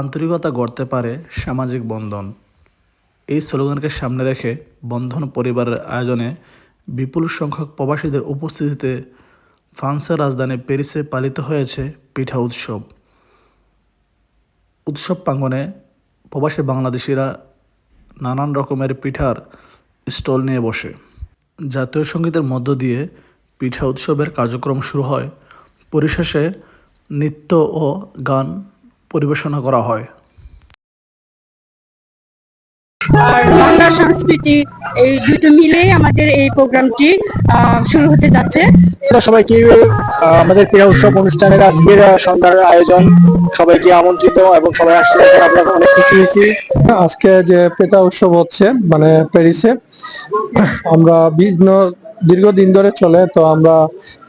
আন্তরিকতা গড়তে পারে সামাজিক বন্ধন। এই স্লোগানকে সামনে রেখে বন্ধন পরিবারের আয়োজনে বিপুল সংখ্যক প্রবাসীদের উপস্থিতিতে ফ্রান্সের রাজধানী প্যারিসে পালিত হয়েছে পিঠা উৎসব। উৎসব প্রাঙ্গনে প্রবাসী বাংলাদেশিরা নানান রকমের পিঠার স্টল নিয়ে বসে। জাতীয় সঙ্গীতের মধ্য দিয়ে পিঠা উৎসবের কার্যক্রম শুরু হয়। পরিশেষে নৃত্য ও গান পরিবেশনা করা হয়। আর বাংলা সংস্কৃতি এই দুটো মিলেই আমাদের এই প্রোগ্রামটি শুরু হতে যাচ্ছে। সবাইকে আহ, আমাদের ক্রীড়া উৎসব অনুষ্ঠানের আজকের সন্ধ্যার আয়োজন সবাইকে আমন্ত্রিত এবং সবাই আসছে আমরা অনেক খুশি হয়েছি। আজকে যে পেটা উৎসব হচ্ছে মানে প্যারিসে আমরা বিভিন্ন দীর্ঘদিন ধরে চলে, তো আমরা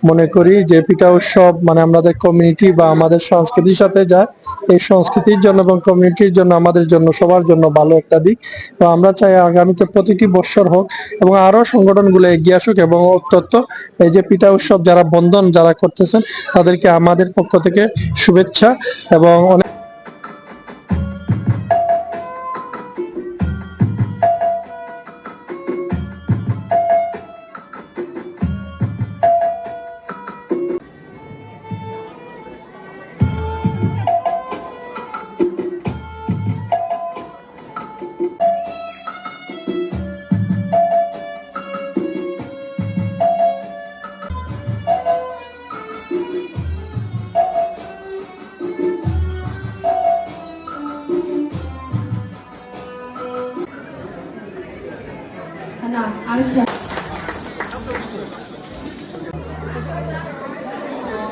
মনে করি যে পিঠা উৎসব মানে আমাদের কমিউনিটি বা আমাদের সংস্কৃতির সাথে যায়। এই সংস্কৃতির জন্য এবং কমিউনিটির জন্য, আমাদের জন্য, সবার জন্য ভালো একটা দিক। তো আমরা চাই আগামীতে প্রতিটি বৎসর হোক এবং আরও সংগঠনগুলো এগিয়ে আসুক এবং অত্যন্ত এই যে পিঠা উৎসব যারা বন্ধন যারা করতেছেন, তাদেরকে আমাদের পক্ষ থেকে শুভেচ্ছা এবং অনেক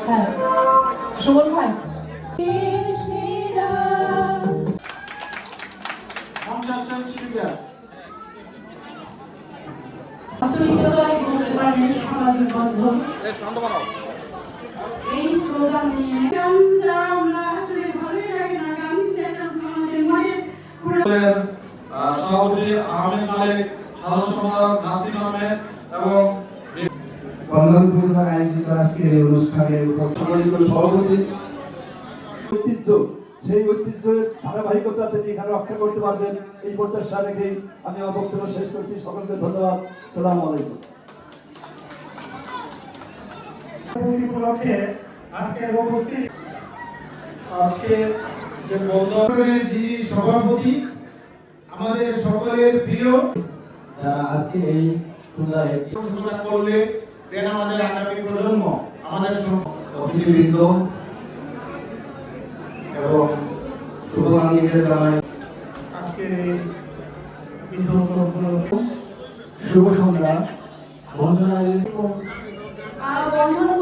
হ্যাঁ সুমন ভাই এই স্লোগান নিয়ে না সভাপতি আহমেদ মালিক সাধারণ সম্পাদক আহমেদ এবং বন্ধনপূর্ণ আয়োজিত আজকের এই অনুষ্ঠানের সম্মানিত সভাপতি। ঐতিহ্য সেই ঐতিহ্যের ধারাবাহিকতা তিনি এখানে রক্ষা করতে পারবেন এই প্রত্যাশা রেখেই আমি আমার বক্তব্য শেষ করছি। সকলকে ধন্যবাদ। সালাম আলাইকুম। উপলক্ষে আজকে উপস্থিত আজকে যে বন্ধনের যিনি সভাপতি আমাদের সকলের প্রিয় যারা আজকে এই সুন্দর করলে দেন আমাদের আগামী প্রজন্ম আমাদের অতিথিবৃন্দ এবং শুভাকাঙ্ক্ষীদের জানাই। আজকের এই শুভ সন্ধ্যা। বন্ধনা বন্ধন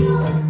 Thank you.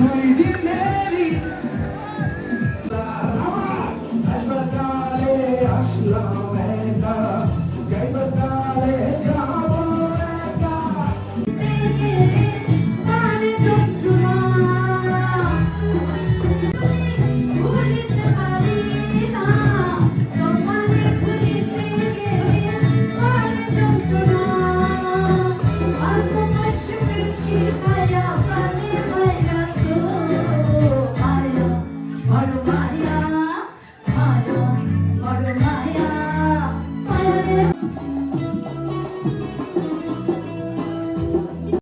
Three, two,